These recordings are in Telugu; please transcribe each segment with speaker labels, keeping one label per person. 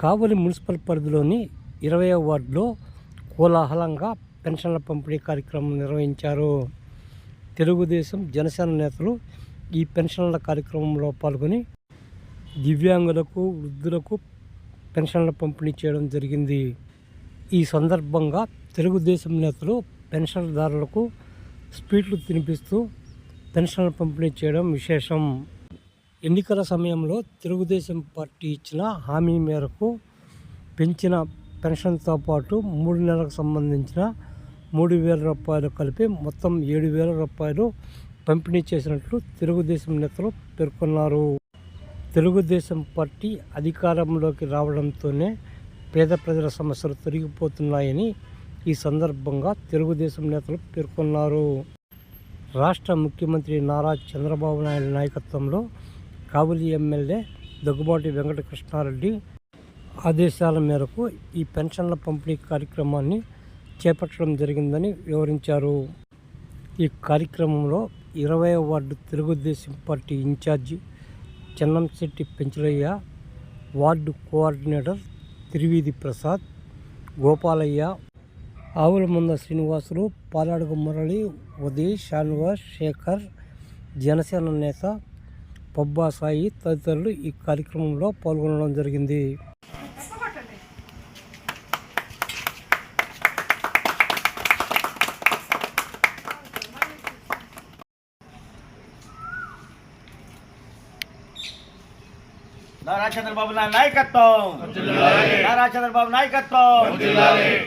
Speaker 1: కావలి మున్సిపల్ పరిధిలోని ఇరవై వార్డులో కోలాహలంగా పెన్షన్ల పంపిణీ కార్యక్రమం నిర్వహించారు. తెలుగుదేశం జనసేన నేతలు ఈ పెన్షన్ల కార్యక్రమంలో పాల్గొని దివ్యాంగులకు వృద్ధులకు పెన్షన్ల పంపిణీ చేయడం జరిగింది. ఈ సందర్భంగా తెలుగుదేశం నేతలు పెన్షన్దారులకు స్వీట్లు తినిపిస్తూ పెన్షన్ల పంపిణీ చేయడం విశేషం. ఎన్నికల సమయంలో తెలుగుదేశం పార్టీ ఇచ్చిన హామీ మేరకు పెంచిన పెన్షన్తో పాటు మూడు నెలలకు సంబంధించిన మూడు వేల రూపాయలు కలిపి మొత్తం ఏడు వేల రూపాయలు పంపిణీ చేసినట్లు తెలుగుదేశం నేతలు పేర్కొన్నారు. తెలుగుదేశం పార్టీ అధికారంలోకి రావడంతోనే పేద ప్రజల సమస్యలు తొలగిపోతున్నాయని ఈ సందర్భంగా తెలుగుదేశం నేతలు పేర్కొన్నారు. రాష్ట్ర ముఖ్యమంత్రి నారా చంద్రబాబు నాయుడు నాయకత్వంలో కాబూలి ఎమ్మెల్యే దగ్గుబాటి వెంకటకృష్ణారెడ్డి ఆదేశాల మేరకు ఈ పెన్షన్ల పంపిణీ కార్యక్రమాన్ని చేపట్టడం జరిగిందని వివరించారు. ఈ కార్యక్రమంలో ఇరవై ward Telugu Desam party incharge Chennamsetty Penchalaiah ward coordinator Trivedi Prasad Gopalaiah Avula Manda Srinivasulu Paladugu Murali Uday Shanwaz Shekhar Janasena నేత పబ్బా సాయి తదితరులు ఈ కార్యక్రమంలో పాల్గొనడం జరిగింది.
Speaker 2: నారా చంద్రబాబు నాయకత్వం. నారా చంద్రబాబు నాయకత్వం.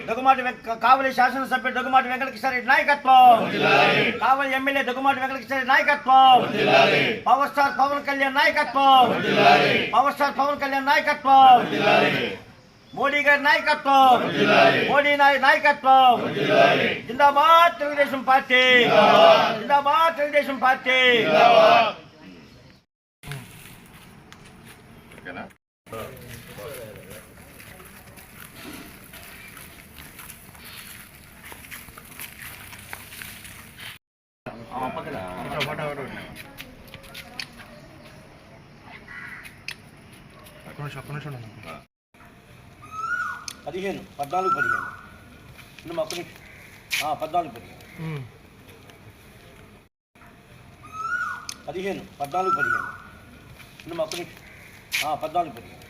Speaker 2: దగ్గుమాటి వెంక- కావలి శాసనసభ్యుడు దగ్గుమాటి వెంకటకృష్ణారెడ్డి నాయకత్వం. కావలి ఎమ్మెల్యే దగ్గుమాటి వెంకటకృష్ణారెడ్డి నాయకత్వం. పవర్ స్టార్ పవన్ కళ్యాణ్ నాయకత్వం. పవర్ స్టార్ పవన్ కళ్యాణ్ నాయకత్వం. మోడీ గారి నాయకత్వం. మోడీ నాయ నాయకత్వం. జిందాబాద్ తెలుగుదేశం పార్టీ. జిందాబాద్. తెలుగుదేశం పార్టీ. పదిహేను పద్నాలుగు పదిహేను. నువ్వు ఒక్క పద్నాలుగు పదిహేను. పదిహేను పద్నాలుగు పదిహేను. నువ్వు ఒక్క పద్నాలుగు పదిహేను.